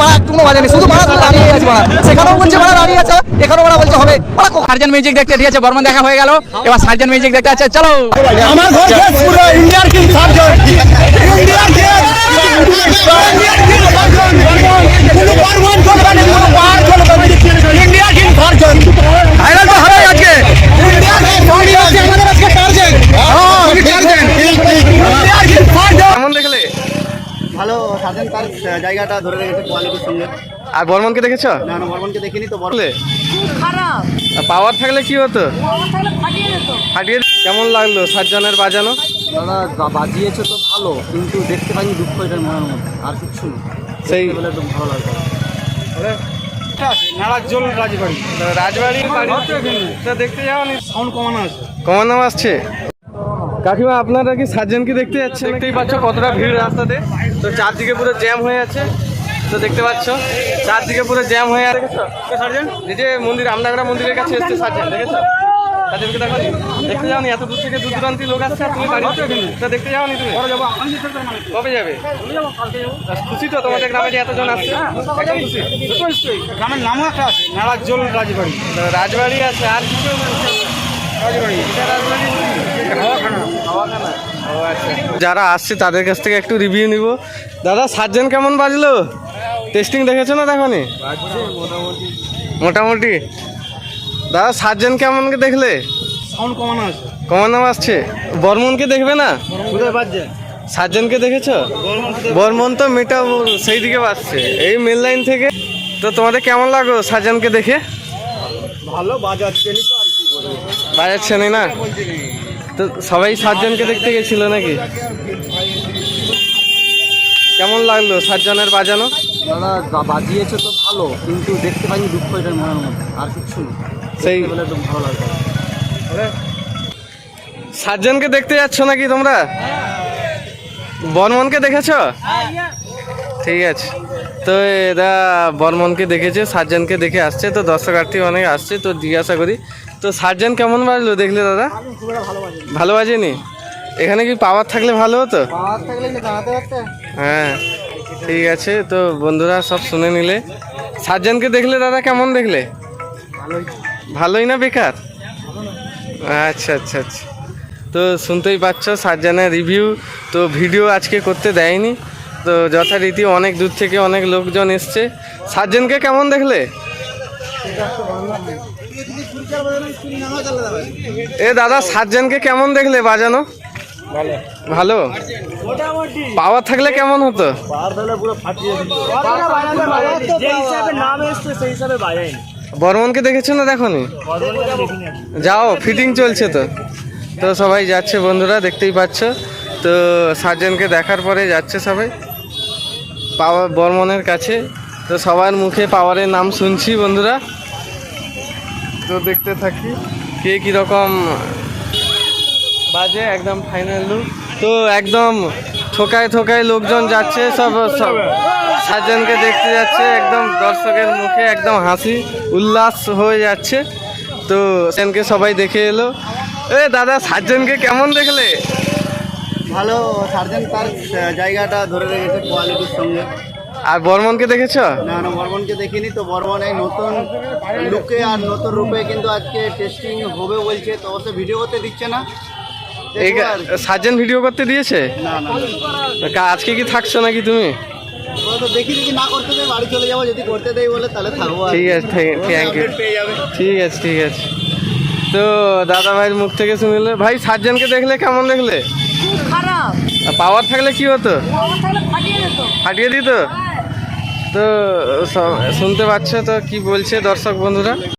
মারা একটু বাজেনি শুধু মারা দাঁড়িয়ে আছে মারা সেখানেও বলছে মারা দাঁড়িয়ে আছে এখানেও মারা বলছে হবে। সার্জন মিউজিক দেখতে ঠিক আছে বর্মন দেখা হয়ে গেল। এবার সার্জন মিউজিক দেখতে আছে চলো। আমার ঘর পুরো ইন্ডিয়ার কিং সার্জন ইন্ডিয়ার কিং। ইন্ডিয়ার কিং সার্জন ফাইনাল তো হবে আজকে ইন্ডিয়ার কিং সার্জন আমাদের আজকে টার্গেট হ্যাঁ টার্গেট ইন্ডিয়ার কিং সার্জন কেমন দেখলে ভালো সাজেন তার জায়গাটা ধরে রেখেছে কোয়ালিটির সঙ্গে। আর বর্মনকে দেখেছ? না না বর্মনকে দেখিনি তো বড় বললে খারাপ। পাওয়ার থাকলে কি হতো? ফাটিয়ে কেমন লাগল সাতজনের বাজানো? দাদা বাজিয়েছে তো ভালো কিন্তু দেখতে পাইনি দুঃখ এটার মনের মধ্যে আর কিচ্ছু না। সেই বলে একদম ভালো লাগবে। রাজবাড়ি। বাড়ি। তো দেখতে যাওনি সাউন্ড কমানো আছে। কমানো আসছে? কাকিমা আপনারা কি সার্জনকে দেখতে যাচ্ছেন দেখতেই পাচ্ছ কতটা ভিড় রাস্তাতে। তো চারদিকে পুরো জ্যাম হয়ে আছে। তো দেখতে পাচ্ছ চারদিকে পুরো জ্যাম হয়ে আছে। সার্জেন এই যে মন্দির আমডাগড়া মন্দিরের কাছে এসছে সার্জেন দেখেছ? দেখো দেখতে যাওনি? এত দূর থেকে দূর দূরান্তি লোক আসছে তুমি তো দেখতে যাওনি তুমি? কবে যাবে? খুশি তো তোমাদের গ্রামে যে এতজন আসছে? একদম খুশি। গ্রামের নামও একটা আছে নারাজল রাজবাড়ি। রাজবাড়ি আছে আর কি এটা রাজবাড়ি? আচ্ছা। যারা আসছে তাদের কাছ থেকে একটু রিভিউ নিব। দাদা সাতজন কেমন বাজলো? টেস্টিং দেখেছ না দেখনি? মোটামুটি। দাদা সাতজন কেমন দেখলে? সাউন্ড কমানো আছে। কমান আসছে। বর্মনকে দেখবে না? সাতজনকে দেখেছ? বর্মন তো মেটা সেই দিকে বাজছে। এই মেল লাইন থেকে। তো তোমাদের কেমন লাগল সাতজনকে দেখে? ভালো বাজাচ্ছে বাজাচ্ছে না? তো সবাই সাতজনকে দেখতে গেছিল নাকি? কেমন লাগল সাতজনের বাজানো? দাদা বাজিয়েছে তো ভালো কিন্তু দেখতে পাইনি দুঃখ এটার মনের মধ্যে আর কিচ্ছু না। সেই বলে একদম ভালো লাগবে। সাতজনকে দেখতে যাচ্ছ নাকি তোমরা? বর্মনকে দেখেছ? ঠিক আছে। তো এরা বর্মনকে দেখেছে সাতজনকে দেখে আসছে তো দর্শকার্থী অনেক আসছে তো জিজ্ঞাসা করি তো সাতজন কেমন বাজলো দেখলে দাদা? ভালো বাজেনি। এখানে কি পাওয়ার থাকলে ভালো হতো? হ্যাঁ ঠিক আছে তো বন্ধুরা সব শুনে নিলে। সাতজনকে দেখলে দাদা কেমন দেখলে? ভালোই। না বেকার? আচ্ছা আচ্ছা আচ্ছা। তো শুনতেই পাচ্ছ সাতজনের রিভিউ তো ভিডিও আজকে করতে দেয়নি। তো যথারীতি অনেক দূর থেকে অনেক লোকজন এসছে। সাতজনকে কেমন দেখলে? এ দাদা সাতজনকে কেমন দেখলে বাজানো? ভালো। পাওয়ার থাকলে কেমন হতো? বর্মনকে দেখেছ না দেখনি? যাও ফিটিং চলছে তো। তো সবাই যাচ্ছে বন্ধুরা দেখতেই পাচ্ছ। তো সার্জনকে দেখার পরে যাচ্ছে সবাই। পাওয়ার বর্মনের কাছে। তো সবার মুখে পাওয়ারের নাম শুনছি বন্ধুরা। তো দেখতে থাকি কে কীরকম বাজে, একদম ফাইনাল লুক তো একদম ঠোকায় ঠোকায় লোকজন যাচ্ছে, সব সব সার্জনকে দেখতে যাচ্ছে, একদম দর্শকের মুখে একদম হাসি, উল্লাস হয়ে যাচ্ছে। তো সেনকে সবাই দেখে এলো। এ দাদা সার্জনকে কেমন দেখলে? ভালো সার্জেন তার জায়গাটা ধরে রেখেছে কোয়ালিটির সঙ্গে। আর বর্মনকে দেখেছ? না না বর্মনকে দেখিনি তো। বর্মন এই নতুন লুকে আর নতুন রূপে কিন্তু আজকে টেস্টিং হবে বলছে তো অবশ্য ভিডিও করতে দিচ্ছে না। সার্জেন ভিডিও করতে দিয়েছে? না না আজকে কি থাকছো নাকি তুমি? দেখি দেখি না করতে দেয় বাড়ি চলে যাব যদি করতে দেয় বলে তাহলে থাকব ঠিক আছে থ্যাংক ইউ। ঠিক আছে ঠিক আছে। তো দাদা ভাইয়ের মুখ থেকে শুনলে ভাই সাতজনকে দেখলে কেমন দেখলে? পাওয়ার থাকলে কি হতো? ফাটিয়ে দিত। তো শুনতে পাচ্ছ তো কি বলছে দর্শক বন্ধুরা?